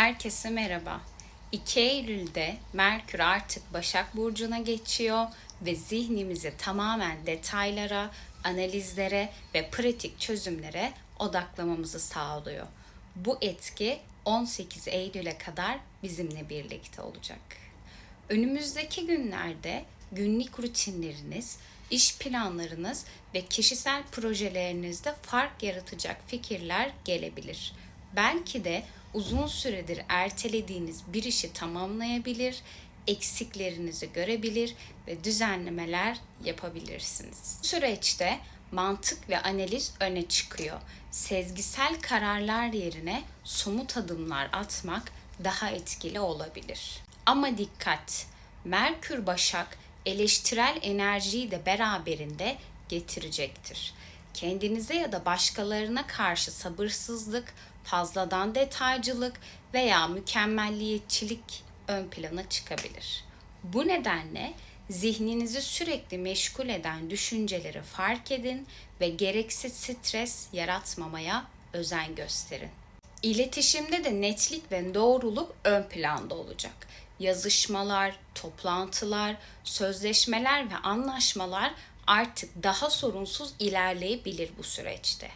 Herkese merhaba. 2 Eylül'de Merkür artık Başak Burcu'na geçiyor ve zihnimizi tamamen detaylara, analizlere ve pratik çözümlere odaklamamızı sağlıyor. Bu etki 18 Eylül'e kadar bizimle birlikte olacak. Önümüzdeki günlerde günlük rutinleriniz, iş planlarınız ve kişisel projelerinizde fark yaratacak fikirler gelebilir. Belki de uzun süredir ertelediğiniz bir işi tamamlayabilir, eksiklerinizi görebilir ve düzenlemeler yapabilirsiniz. Bu süreçte mantık ve analiz öne çıkıyor. Sezgisel kararlar yerine somut adımlar atmak daha etkili olabilir. Ama dikkat! Merkür Başak eleştirel enerjiyi de beraberinde getirecektir. Kendinize ya da başkalarına karşı sabırsızlık, fazladan detaycılık veya mükemmelliyetçilik ön plana çıkabilir. Bu nedenle zihninizi sürekli meşgul eden düşünceleri fark edin ve gereksiz stres yaratmamaya özen gösterin. İletişimde de netlik ve doğruluk ön planda olacak. Yazışmalar, toplantılar, sözleşmeler ve anlaşmalar artık daha sorunsuz ilerleyebilir bu süreçte.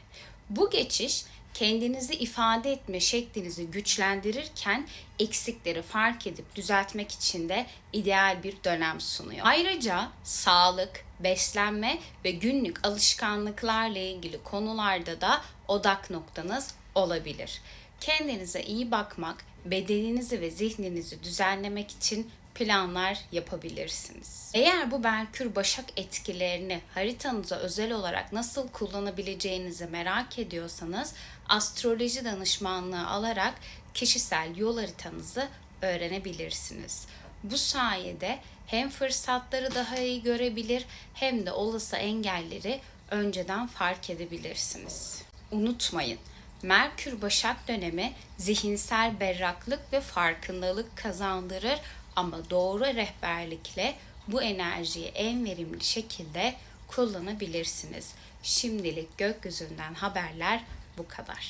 Bu geçiş kendinizi ifade etme şeklinizi güçlendirirken eksikleri fark edip düzeltmek için de ideal bir dönem sunuyor. Ayrıca sağlık, beslenme ve günlük alışkanlıklarla ilgili konularda da odak noktanız olabilir. Kendinize iyi bakmak, bedeninizi ve zihninizi düzenlemek için planlar yapabilirsiniz. Eğer bu Merkür Başak etkilerini haritanıza özel olarak nasıl kullanabileceğinizi merak ediyorsanız astroloji danışmanlığı alarak kişisel yol haritanızı öğrenebilirsiniz. Bu sayede hem fırsatları daha iyi görebilir hem de olası engelleri önceden fark edebilirsiniz. Unutmayın, Merkür Başak dönemi zihinsel berraklık ve farkındalık kazandırır ama doğru rehberlikle bu enerjiyi en verimli şekilde kullanabilirsiniz. Şimdilik gökyüzünden haberler bu kadar.